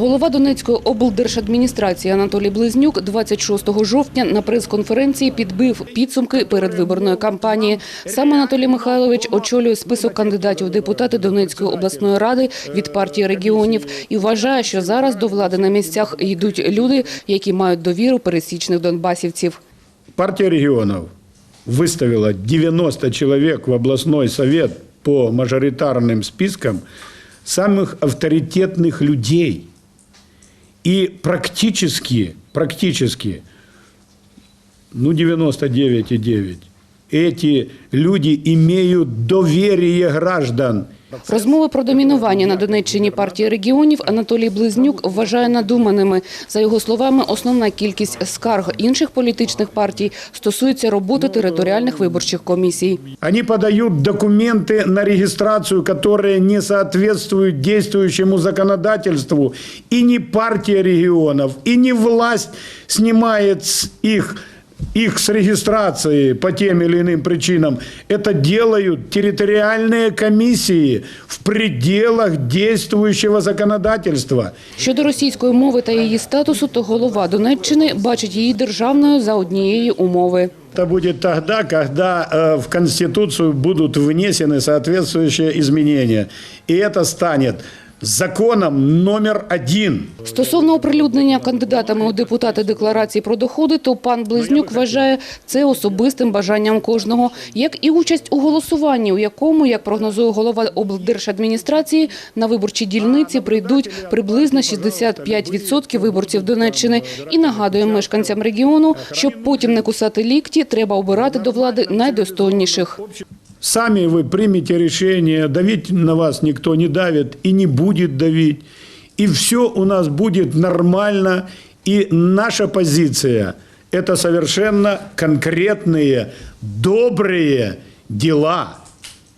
Голова Донецької облдержадміністрації Анатолій Близнюк 26 жовтня на прес-конференції підбив підсумки передвиборної кампанії. Саме Анатолій Михайлович очолює список кандидатів у депутати Донецької обласної ради від партії регіонів і вважає, що зараз до влади на місцях йдуть люди, які мають довіру пересічних донбасівців. Партия регионов выставила 90 человек в областной совет по мажоритарным спискам самых авторитетных людей. И практически, практически, ну 99,9, эти люди имеют доверие граждан. Розмови про домінування на Донеччині партії регіонів Анатолій Близнюк вважає надуманими. За його словами, основна кількість скарг інших політичних партій стосується роботи територіальних виборчих комісій. Они подают документы на регистрацию, которые не соответствуют действующему законодательству. И не партия регионов, и не власть снимает с их, их с регистрации по тем или иным причинам. Это делают территориальные комиссии в пределах действующего законодательства. Щодо російської мови та її статусу, то голова Донеччини бачить її державною за однієї умови. Это будет тогда, когда э, в Конституцию будут внесены соответствующие изменения. И это станет законом номер один. Стосовно оприлюднення кандидатами у депутати декларації про доходи, то пан Близнюк вважає це особистим бажанням кожного, як і участь у голосуванні, у якому, як прогнозує голова облдержадміністрації, на виборчі дільниці прийдуть приблизно 65% виборців Донеччини. І нагадує мешканцям регіону, щоб потім не кусати лікті, треба обирати до влади найдостойніших. Сами вы примете решение, давить на вас никто не давит и не будет давить. И все у нас будет нормально. И наша позиция – это совершенно конкретные, добрые дела –